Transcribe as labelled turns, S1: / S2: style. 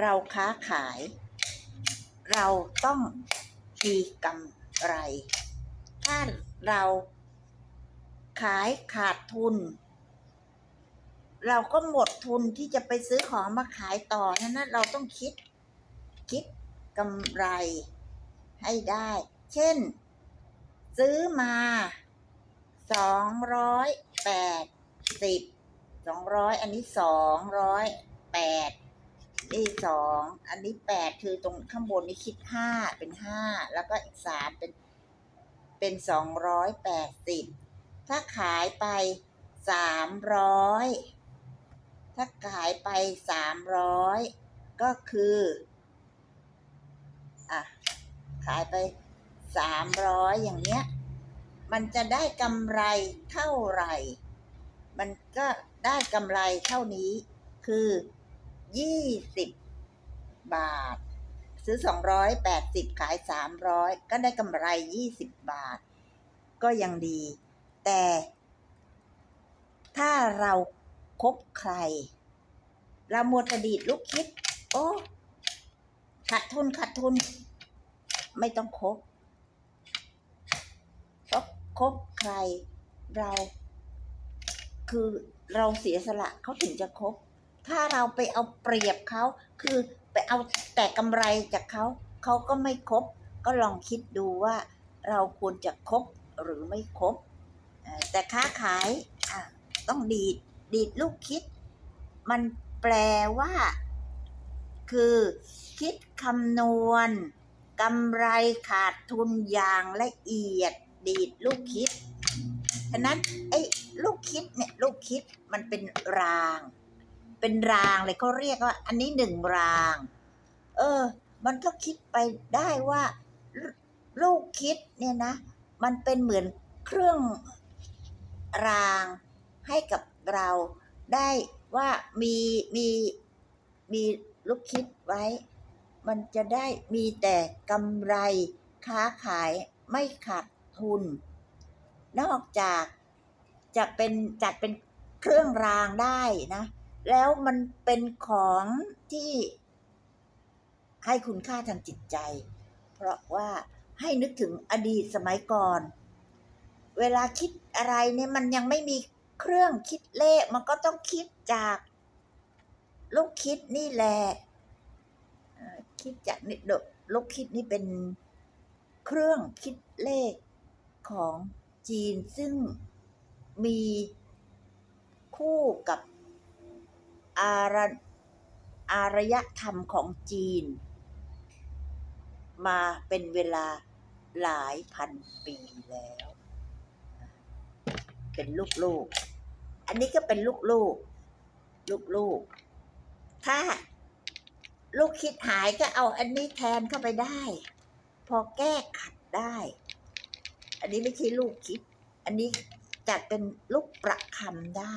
S1: เราค้าขาย เราต้องมีกำไร ถ้าเราขายขาดทุน เราก็หมดทุนที่จะไปซื้อของมาขายต่อฉะนั้นเราต้องคิด คิดกำไรให้ได้ เช่น ซื้อมาสองร้อยแปดสิบสองร้อยอันนี้สองร้อยแปด นี่สองอันนี้แปดคือตรงข้างบนนี่คิดห้าเป็นห้าแล้วก็อีกสามเป็นเป็นสองร้อยแปดสิบถ้าขายไปสามร้อยถ้าขายไปสามร้อยก็คืออะขายไปสามร้อยอย่างเนี้ย มันจะได้กำไรเท่าไหร่ มันก็ได้กำไรเท่านี้คือ ยี่สิบบาท ซื้อสองร้อยแปดสิบขายสามร้อยก็ได้กำไรยี่สิบบาท ก็ยังดี แต่ ถ้าเราคบใคร เรามัวแต่ดีดลูกคิด โอ้ขาดทุนขาดทุน ไม่ต้องคบเพราะคบใครเรา คือเราเสียสละเขาถึงจะคบ ถ้าเราไปเอาเปรียบเขาคือไปเอาแต่กำไรจากเขาเขาก็ไม่คบ ก็ลองคิดดูว่า เราควรจะคบหรือไม่คบ แต่ค้าขายต้องดีดดีดลูกคิด มันแปลว่า คือคิดคำนวณกำไรขาดทุนอย่างละเอียด ดีดลูกคิด ฉะนั้นไอ้ลูกคิดเนี่ยลูกคิดมันเป็นราง เป็นรางเลยเขาเรียกว่า อันนี้หนึ่งราง เออ มันก็คิดไปได้ว่าลลูกคิดเนี่ยนะ มันเป็นเหมือนเครื่องรางให้กับเราได้ว่ามีมีมีลูกคิดไว้ มันจะได้มีแต่กำไรค้าขายไม่ขาดทุน นอกจากจะเป็นจัดเป็นเครื่องรางได้นะ แล้วมันเป็นของที่ให้คุณค่าทางจิตใจ เพราะว่าให้นึกถึงอดีตสมัยก่อน เวลาคิดอะไรเนี่ยมันยังไม่มีเครื่องคิดเลข มันก็ต้องคิดจากลูกคิดนี่แหละคิดจากนี่เดลูกคิดนี่เป็นเครื่องคิดเลขของจีนซึ่งมีคู่กับ อารอารยธรรมของจีน มาเป็นเวลาหลายพันปีแล้ว เป็นลูกๆ อันนี้ก็เป็นลูกๆ ลูกๆ ถ้าลูกคิดหายก็เอาอันนี้แทนเข้าไปได้ พอแก้ขัดได้ อันนี้ไม่ใช่ลูกคิด อันนี้จัดเป็นลูกประคำได้